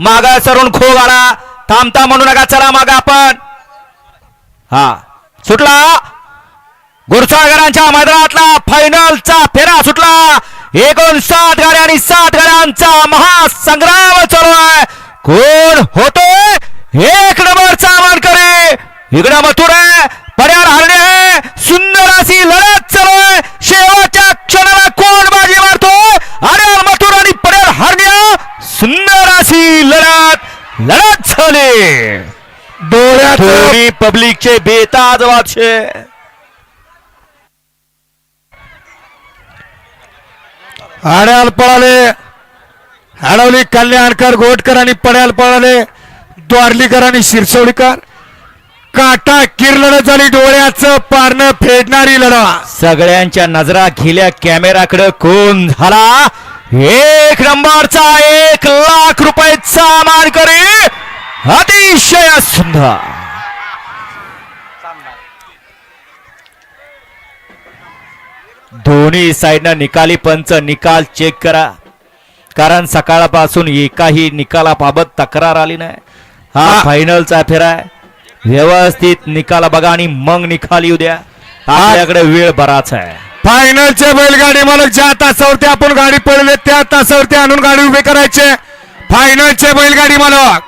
मागा सरून खो गाडा थांबता म्हणू नका चला मागा आपण. हा. सुटला? गुरसाळकरांच्या मैदानातला फायनलचा फेरा सुटला. एकूण सात गाड्या आणि सात गाड्यांचा महासंग्राम चालू आहे. कोण होतोय? एक नंबरचा मानकरी. इकडं मथुर आहे पर्याय हरणे आहे सुंदर अशी लढत चालू आहे शेवटच्या क्षणाला कोण बाजी मारतोय अरे मथुर आणि पर्याड हरण्या सुंदर अशी लढत लढत झाली डोळ्यात दोन्ही पब्लिकचे बेताज वाचे आड्याल पळाले. हडवली कल्याणकर गोटकर आणि पड्याल पळाले. द्वारलीकर आणि शिरसोडीकर काटा किरलढ झाली डोळ्याचं पारणं फेडणारी लढा. सगळ्यांच्या नजरा गेल्या कॅमेराकडे कोण झाला? एक नंबरचा एक लाख रुपयाचा मानकरी. अतिशय सुंदर. दोन्ही साईडनं निकाली पंच निकाल चेक करा. कारण सकाळपासून एकाही निकालाबाबत तक्रार आली नाही. हा. फायनलचा फेरा आहे. व्यवस्थित निकाल बघा आणि मग निकाल येऊ द्या. आपल्याकडे वेळ बराच आहे. फायनलचे बैलगाडी मालक ज्या तासावरती आपण गाडी पडले त्या तासावरती आणून गाडी उभी करायचे फायनलचे बैलगाडी मालक.